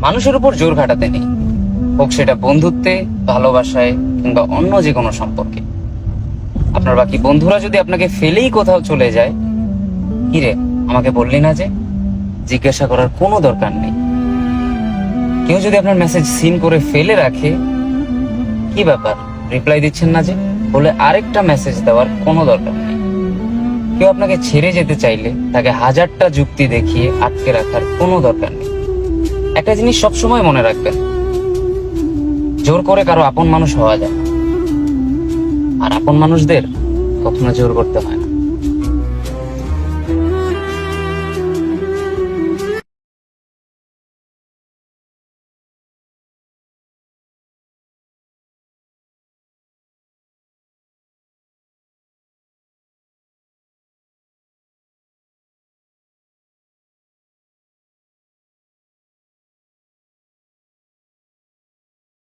মানুষের উপর জোর খাটাতে নেই। হোক সেটা বন্ধুত্বে, ভালোবাসায়, কিংবা অন্য যে কোনো সম্পর্কে। আপনার বাকি বন্ধুরা যদি আপনাকে ফেলেই কোথাও চলে যায়, কিরে, আমাকে বললি না যে? জিজ্ঞাসা করার কোনো দরকার নেই। কেউ যদি আপনার মেসেজ সিন করে ফেলে রাখে, কি ব্যাপার? রিপ্লাই দিচ্ছেন না যে? বলে আরেকটা মেসেজ দেওয়ার কোনো দরকার নেই। কেউ আপনাকে ছেড়ে যেতে চাইলে তাকে হাজারটা যুক্তি দেখিয়ে আটকে রাখার কোনো দরকার নেই। একটা জিনিস সব সময় মনে রাখবেন, জোর করে কারও আপন মানুষ হওয়া যায় আর আপন মানুষদের কখনো জোর করতে হয়